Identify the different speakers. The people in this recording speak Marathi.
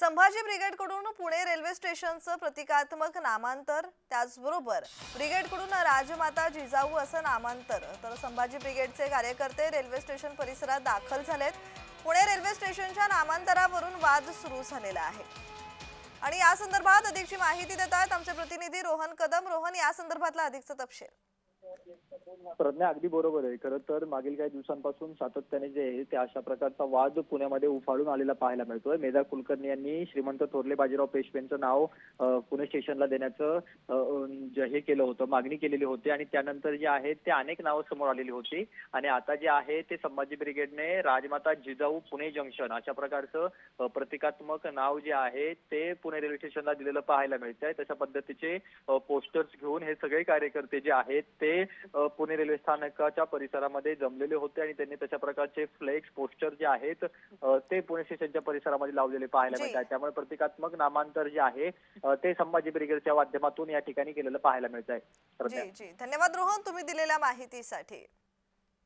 Speaker 1: संभाजी ब्रिगेडकडून पुणे रेल्वे स्टेशनचं प्रतिकात्मक नामांतर त्याचबरोबर ब्रिगेडकडून राजमाता जिजाऊ असं नामांतर. तर संभाजी ब्रिगेडचे कार्यकर्ते रेल्वे स्टेशन परिसरात दाखल झालेत. पुणे रेल्वे स्टेशनच्या नामांतरावरून वाद सुरू झालेला आहे. आणि या संदर्भात अधिकची माहिती देत आहेत आमचे प्रतिनिधी रोहन कदम. रोहन या संदर्भातला अधिकचा तपशील.
Speaker 2: प्रज्ञा अगदी बरोबर आहे. खरं तर मागील काही दिवसांपासून सातत्याने जे आहे ते अशा प्रकारचा वाद पुण्यामध्ये उफाळून आलेला पाहायला मिळतोय. मेधा कुलकर्णी यांनी श्रीमंत थोरले बाजीराव पेशव्यांचं नाव पुणे स्टेशनला देण्याचं जे हे केलं होतं मागणी केलेली होती आणि त्यानंतर जे आहे ते अनेक नावं समोर आलेली होती. आणि आता जे आहे ते संभाजी ब्रिगेडने राजमाता जिजाऊ पुणे जंक्शन अशा प्रकारचं प्रतिकात्मक नाव जे आहे ते पुणे रेल्वे स्टेशनला दिलेलं पाहायला मिळतंय. तशा पद्धतीचे पोस्टर्स घेऊन हे सगळे कार्यकर्ते जे आहेत ते पुणे रेल्वे स्थानकाच्या परिसरामध्ये जमलेले होते आणि त्यांनी तशा प्रकारचे फ्लेक्स पोस्टर जे आहेत ते पुणे स्टेशनच्या परिसरामध्ये लावलेले पाहायला. मिळतात. त्यामुळे प्रतिकात्मक नामांतर जे आहे ते संभाजी ब्रिगेडच्या माध्यमातून या ठिकाणी केलेलं पाहायला मिळत आहे
Speaker 1: धन्यवाद रोहन तुम्ही दिलेल्या माहितीसाठी.